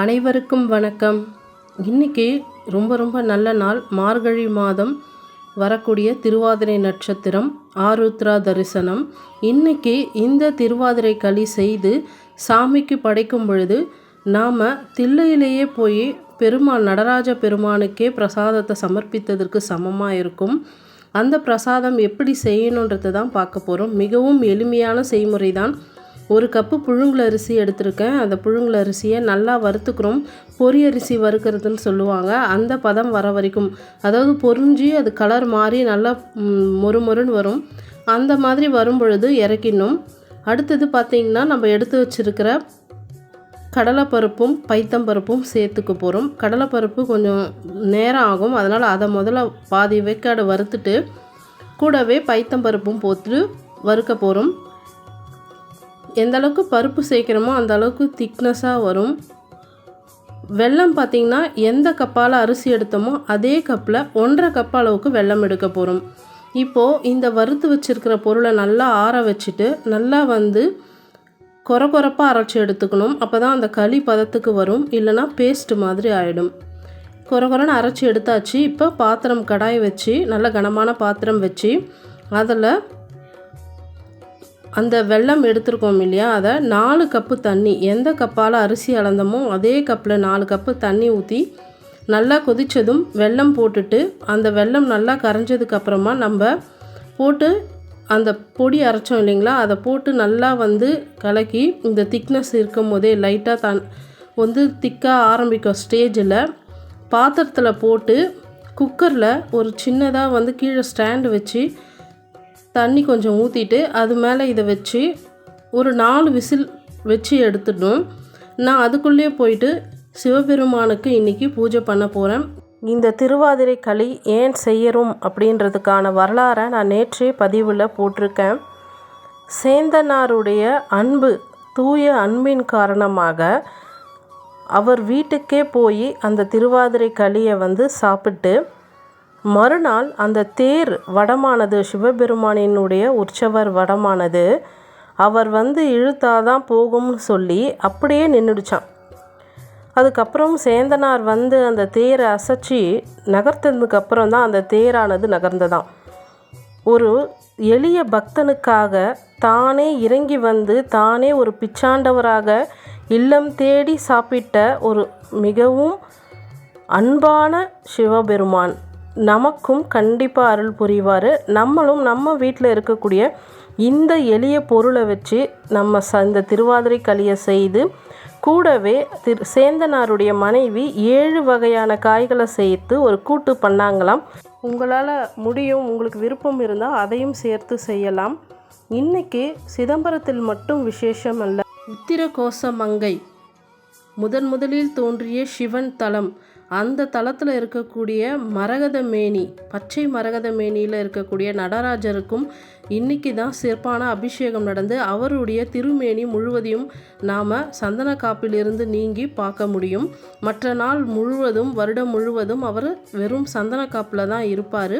அனைவருக்கும் வணக்கம். இன்றைக்கி ரொம்ப ரொம்ப நல்ல நாள். மார்கழி மாதம் வரக்கூடிய திருவாதிரை நட்சத்திரம் ஆருத்ரா தரிசனம். இன்றைக்கி இந்த திருவாதிரை களி செய்து சாமிக்கு படைக்கும் பொழுது நாம் தில்லையிலேயே போய் பெருமாள் நடராஜ பெருமானுக்கே பிரசாதத்தை சமர்ப்பித்ததற்கு சமமாக இருக்கும். அந்த பிரசாதம் எப்படி செய்யணுன்றதை தான் பார்க்க போகிறோம் மிகவும் எளிமையான செய்முறை தான் ஒரு கப்பு புழுங்கல் அரிசி எடுத்திருக்கேன். அந்த புழுங்கல் அரிசியை நல்லா வறுத்துக்கிறோம். பொறி அரிசி வறுக்கிறதுன்னு சொல்லுவாங்க. அந்த பதம் வர வரைக்கும். அதாவது பொரிஞ்சு அது கலர் மாறி நல்லா மொறு மொறுன்னு வரும். அந்த மாதிரி வரும் பொழுது இறக்கிடணும். அடுத்தது பார்த்திங்கன்னா நம்ம எடுத்து வச்சுருக்கிற கடலைப்பருப்பும் பைத்தம்பருப்பும் சேர்த்துக்க போகிறோம் கடலைப்பருப்பு கொஞ்சம் நேரம் ஆகும். அதனால் அதை முதல்ல பாதி வேக்காடு வறுத்துட்டு கூடவே பைத்தம்பருப்பும் போட்டு வறுக்க போகிறோம் எந்த அளவுக்கு பருப்பு சேர்க்குறோமோ அந்த அளவுக்கு திக்னஸாக வரும். வெல்லம் பார்த்திங்கன்னா எந்த கப்பால் அரிசி எடுத்தோமோ அதே கப்பில் ஒன்றரை கப் அளவுக்கு வெல்லம் எடுக்க போகிறோம் இப்போது இந்த வறுத்து வச்சுருக்கிற பொருளை நல்லா ஆற வச்சுட்டு நல்லா வந்து கொர கொரப்பாக அரைச்சி எடுத்துக்கணும். அப்போ தான் அந்த களி பதத்துக்கு வரும். இல்லைன்னா பேஸ்ட் மாதிரி ஆகிடும் கொர கொரன்னு அரைச்சி எடுத்தாச்சு. இப்போ பாத்திரம் கடாய் வச்சு நல்ல கனமான பாத்திரம் வச்சு அதில் அந்த வெல்லம் எடுத்திருக்கோம் இல்லையா? அதை நாலு கப்பு தண்ணி எந்த கப்பால் அரிசி அளந்தமோ அதே கப்பில் நாலு கப்பு தண்ணி ஊற்றி நல்லா கொதித்ததும் வெல்லம் போட்டுட்டு அந்த வெல்லம் நல்லா கரைஞ்சதுக்கு அப்புறமா நம்ம போட்டு அந்த பொடி அரைச்சோம் இல்லைங்களா? அதை போட்டு நல்லா வந்து கலக்கி இந்த திக்னஸ் இருக்கும் போதே லைட்டாக தன் வந்து திக்காக ஆரம்பிக்கும் ஸ்டேஜில் பாத்திரத்தில் போட்டு குக்கரில் ஒரு சின்னதாக வந்து கீழே ஸ்டாண்டு வச்சு தண்ணி கொஞ்சம் ஊற்றிட்டு அது மேலே இதை வச்சு ஒரு நாலு விசில் வச்சு எடுத்துட்டோம் நான் அதுக்குள்ளேயே போயிட்டு சிவபெருமானுக்கு இன்றைக்கி பூஜை பண்ண போகிறேன் இந்த திருவாதிரை களி ஏன் செய்யறோம் அப்படின்றதுக்கான வரலாறை நான் நேற்றே பதிவில் போட்டிருக்கேன். சேந்தனாருடைய அன்பு தூய அன்பின் காரணமாக அவர் வீட்டுக்கே போய் அந்த திருவாதிரை களியை வந்து சாப்பிட்டு மறுநாள் அந்த தேர் வடமானது சிவபெருமானினுடைய உற்சவர் வடமானது. அவர் வந்து இழுத்தாதான் போகும்னு சொல்லி அப்படியே நின்றுடுச்சான் அதுக்கப்புறம் சேந்தனார் வந்து அந்த தேரை அசைச்சி நகர்த்ததுக்கப்புறம் தான் அந்த தேரானது நகர்ந்ததாம். ஒரு எளிய பக்தனுக்காக தானே இறங்கி வந்து தானே ஒரு பிச்சாண்டவராக இல்லம் தேடி சாப்பிட்ட ஒரு மிகவும் அன்பான சிவபெருமான். நமக்கும் கண்டிப்பாக அருள் புரிவார். நம்மளும் நம்ம வீட்டில் இருக்கக்கூடிய இந்த எளிய பொருளை வச்சு நம்ம ச இந்த திருவாதிரை களியை செய்து கூடவே திரு சேந்தனாருடைய மனைவி ஏழு வகையான காய்களை சேர்த்து ஒரு கூட்டு பண்ணாங்களாம். உங்களால் முடியும் உங்களுக்கு விருப்பம் இருந்தால் அதையும் சேர்த்து செய்யலாம். இன்னைக்கு சிதம்பரத்தில் மட்டும் விசேஷம் அல்ல. உத்திர கோசமங்கை முதன் முதலில் தோன்றிய சிவன் தலம். அந்த தளத்தில் இருக்கக்கூடிய மரகத மேனி பச்சை மரகத மேனியில் இருக்கக்கூடிய நடராஜருக்கும் இன்னைக்கு தான் சிறப்பான அபிஷேகம் நடந்து அவருடைய திருமேனி முழுவதையும் நாம் சந்தன காப்பிலிருந்து நீங்கி பார்க்க முடியும். மற்ற நாள் முழுவதும் வருடம் முழுவதும் அவர் வெறும் சந்தன காப்பில் தான் இருப்பார்.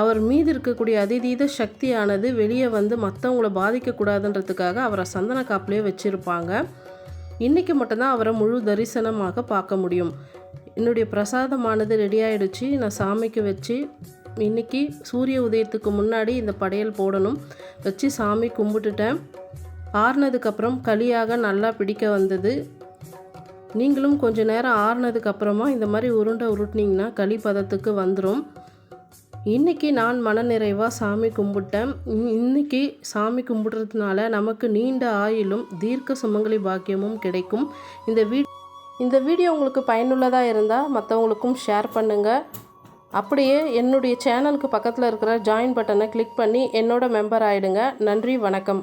அவர் மீது இருக்கக்கூடிய அதிதீத சக்தியானது வெளியே வந்து மற்றவங்கள பாதிக்கக்கூடாதுன்றதுக்காக அவரை சந்தன காப்பிலே வச்சுருப்பாங்க. இன்றைக்கி மட்டும்தான் அவரை முழு தரிசனமாக பார்க்க முடியும். என்னுடைய பிரசாதமானது ரெடி ஆயிடுச்சு. நான் சாமிக்கு வச்சு இன்றைக்கி சூரிய உதயத்துக்கு முன்னாடி இந்த படையல் போடணும். வச்சு சாமி கும்பிட்டுட்டேன். ஆறுனதுக்கப்புறம் களியாக நல்லா பிடிக்க வந்தது. நீங்களும் கொஞ்ச நேரம் ஆறுனதுக்கப்புறமா இந்த மாதிரி உருண்டை உருட்டினீங்கன்னா களி பதத்துக்கு வந்துடும் இன்றைக்கி நான் மனநிறைவாக சாமி கும்பிட்டேன். இன்- இன்னைக்கு சாமி கும்பிடுறதுனால நமக்கு நீண்ட ஆயிலும் தீர்க்க சுமங்கலி பாக்கியமும் கிடைக்கும். இந்த வீ இந்த வீடியோ உங்களுக்கு பயனுள்ளதாக இருந்தால் மற்றவங்களுக்கும் ஷேர் பண்ணுங்கள் அப்படியே என்னுடைய சேனலுக்கு பக்கத்தில் இருக்கிற ஜாயின் பட்டனை கிளிக் பண்ணி என்னோட மெம்பர் ஆகிடுங்க நன்றி வணக்கம்.